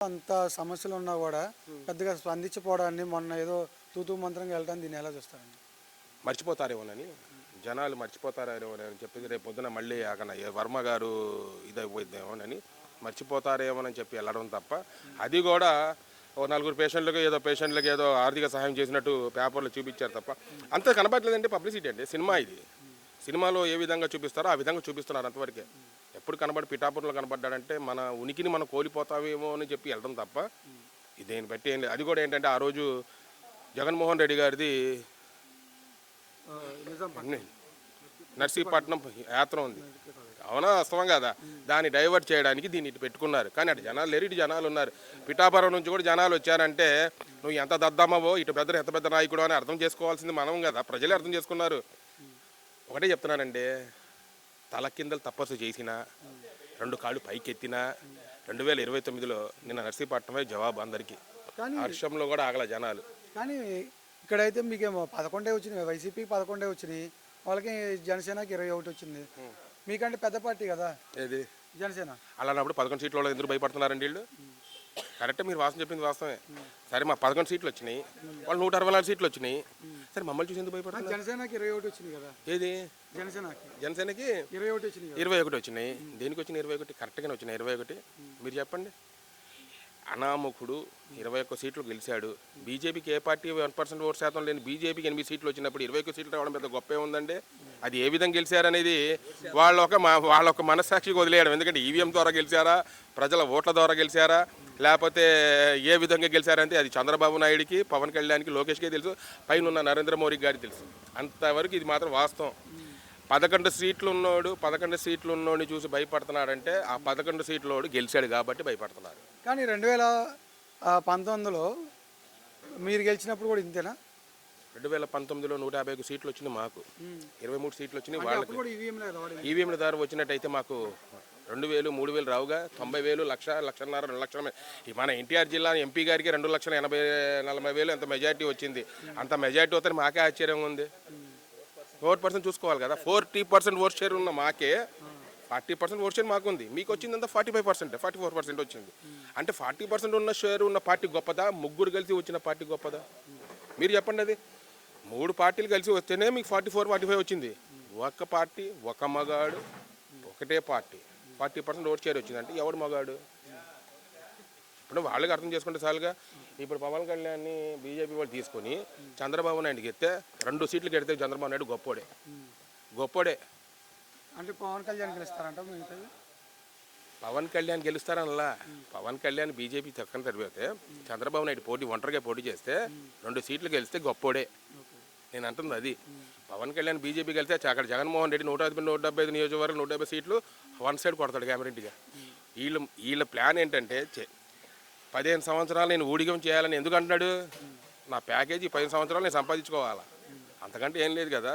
అంత సమస్యలు ఉన్నా కూడా పెద్దగా స్పందించిపోవడాన్ని మొన్న ఏదో తూతూ మంత్రంగా వెళ్ళడానికి దీన్ని ఎలా చూస్తారండి? మర్చిపోతారేమోనని? జనాలు మర్చిపోతారేమోనని చెప్పి రేపు పొద్దున మళ్ళీ అక్కడ వర్మ గారు ఇదైపోయిద్దేమోనని మర్చిపోతారేమోనని చెప్పి వెళ్ళడం తప్ప అది కూడా ఓ నలుగురు పేషెంట్లకు ఏదో పేషెంట్లకు ఏదో ఆర్థిక సహాయం చేసినట్టు పేపర్లో చూపించారు తప్ప అంత కనబడలేదంటే పబ్లిసిటీ అండి సినిమా ఇది. సినిమాలో ఏ విధంగా చూపిస్తారో ఆ విధంగా చూపిస్తున్నారు అంతవరకే. ఎప్పుడు కనబడి పిఠాపురంలో కనబడ్డాడంటే మన ఉనికిని మనం కోల్పోతామేమో అని చెప్పి వెళ్ళడం తప్ప ఇదేని బట్టి ఏం లేదు. అది కూడా ఏంటంటే ఆ రోజు జగన్మోహన్ రెడ్డి గారిది నర్సీపట్నం యాత్ర ఉంది. అవునా? వాస్తవం కదా. దాన్ని డైవర్ట్ చేయడానికి దీన్ని ఇటు పెట్టుకున్నారు. కానీ అటు జనాలు లేరు ఇటు జనాలు ఉన్నారు. పిఠాపురం నుంచి కూడా జనాలు వచ్చారంటే నువ్వు ఎంత దద్దమ్మవో ఇటు పెద్ద ఎంత పెద్ద నాయకుడు అని అర్థం చేసుకోవాల్సింది మనం కదా. ప్రజలే అర్థం చేసుకున్నారు. ఒకటే చెప్తున్నానండి. తల కిందలు తపస్సు చేసిన రెండు కాళ్ళు పైకెత్తినా రెండు వేల ఇరవై తొమ్మిదిలో నిన్న నర్సీపట్నమే జవాబు అందరికీ. కానీ హర్షంలో కూడా ఆగల జనాలు. కానీ ఇక్కడైతే మీకేమో పదకొండే వచ్చినాయి వైసీపీకి పదకొండే వచ్చినాయి వాళ్ళకి జనసేనకి ఇరవై ఒకటి వచ్చింది. మీకంటే పెద్ద పార్టీ కదా? ఏది? జనసేన. అలాంటప్పుడు పదకొండు సీట్ల వాళ్ళు ఎందుకు భయపడుతున్నారండి వీళ్ళు? కరెక్టే మీరు వాసన చెప్పింది వాస్తవమే. సరే మా పదకొండు సీట్లు వచ్చినాయి. వాళ్ళు నూట అరవై నాలుగు సీట్లు వచ్చినాయి. సరే మమ్మల్ని చూసి ఎందుకు భయపడుతున్నారు? జనసేనకి ఇరవై ఒకటి వచ్చింది కదా. ఏది? జనసేనకి. జనసేనకి ఇరవై ఒకటి వచ్చింది కదా. ఇరవై ఒకటి వచ్చినాయి. దేనికి వచ్చినాయి ఇరవై ఒకటి? కరెక్ట్గానే వచ్చినాయి. ఇరవై ఒకటి. మీరు చెప్పండి. అనాముఖుడు ఇరవై ఒక్క సీట్లు గెలిచాడు. బీజేపీకి ఏ పార్టీ వన్ పర్సెంట్ ఓటు శాతం లేని బీజేపీకి ఎనిమిది సీట్లు వచ్చినప్పుడు ఇరవై ఒక్క సీట్లు రావడం పెద్ద గొప్ప ఉందండి అది ఏ విధంగా గెలిచారనేది వాళ్ళ ఒక మా- వాళ్ళ ఒక మనస్సాక్షికి వదిలేయడం. ఎందుకంటే ఈవీఎం ద్వారా గెలిచారా? ప్రజల ఓట్ల ద్వారా గెలిచారా? లేకపోతే ఏ విధంగా గెలిచారంటే అది చంద్రబాబు నాయుడికి పవన్ కళ్యాణ్కి లోకేష్కే తెలుసు. పైన ఉన్న నరేంద్ర మోడీ గారికి తెలుసు. అంతవరకు ఇది మాత్రం వాస్తవం. పదకొండు సీట్లు ఉన్నోడు పదకొండు సీట్లు ఉన్నోడిని చూసి భయపడుతున్నాడంటే ఆ పదకొండు సీట్లోడు గెలిచాడు కాబట్టి భయపడుతున్నారు. కానీ రెండు వేల పంతొమ్మిదిలో మీరు గెలిచినప్పుడు కూడా ఇంతేనా? రెండు వేల పంతొమ్మిదిలో నూట యాభై సీట్లు వచ్చినాయి మాకు. ఇరవై మూడు సీట్లు వచ్చినాయి వాళ్ళకి. అప్పుడు కూడా ఈవీఎం లేదు వాడి ఈవీఎంల ద్వారా వచ్చినట్టయితే మాకు రెండు వేలు మూడు వేలు రావుగా తొంభై వేలు లక్ష లక్షన్నర రెండు లక్షల ఈ మన ఎన్టీఆర్ జిల్లా ఎంపీ గారికి రెండు లక్షల ఎనభై నలభై వేలు ఎంత మెజార్టీ వచ్చింది. అంత మెజార్టీ వస్తే మాకే ఆశ్చర్యంగా ఉంది. ఫోర్ పర్సెంట్ చూసుకోవాలి కదా. ఫోర్టీ పర్సెంట్ ఓట్ షేర్ ఉన్న మాకే ఫార్టీ పర్సెంట్ ఓట్ షేర్ మాకుంది. మీకు వచ్చిందంతా forty five percent forty four percent వచ్చింది. అంటే ఫార్టీ పర్సెంట్ ఉన్న షేర్ ఉన్న పార్టీ గొప్పదా? ముగ్గురు కలిసి వచ్చిన పార్టీ గొప్పదా? మీరు చెప్పండి అది. మూడు పార్టీలు కలిసి వస్తేనే మీకు ఫార్టీ ఫోర్ ఫార్టీ ఫైవ్ వచ్చింది. ఒక పార్టీ ఒక మగాడు ఒకటే party. Forty percent vote share వచ్చింది అంటే ఎవడు మగాడు? ఇప్పుడు వాళ్ళకి అర్థం చేసుకుంటే చాలుగా. ఇప్పుడు పవన్ కళ్యాణ్ని బీజేపీ వాళ్ళు తీసుకొని చంద్రబాబు నాయుడుకి ఎత్తే రెండు సీట్లు గెడితే చంద్రబాబు నాయుడు గొప్పోడే. గొప్పోడే. అంటే పవన్ కళ్యాణ్ గెలుస్తారంట పవన్ కళ్యాణ్ గెలుస్తారనలా. పవన్ కళ్యాణ్ బీజేపీ చక్కని తరిగితే చంద్రబాబు నాయుడు పోటీ ఒంటరిగా పోటీ చేస్తే రెండు సీట్లు గెలిస్తే గొప్పోడే. నేను అంటుంది అది. పవన్ కళ్యాణ్ బీజేపీ వెళ్తే అక్కడ జగన్మోహన్ రెడ్డి నూట యాభై నూట డెబ్బై ఐదు నియోజకవర్గం నూట డెబ్బై సీట్లు వన్ సైడ్ కొడతాడు గ్యారంటీగా వీళ్ళు వీళ్ళ ప్లాన్ ఏంటంటే పదిహేను సంవత్సరాలు నేను ఊడిగం చేయాలని ఎందుకు అంటున్నాడు? నా ప్యాకేజీ పదిహేను సంవత్సరాలు నేను సంపాదించుకోవాలా? అంతకంటే ఏం లేదు కదా.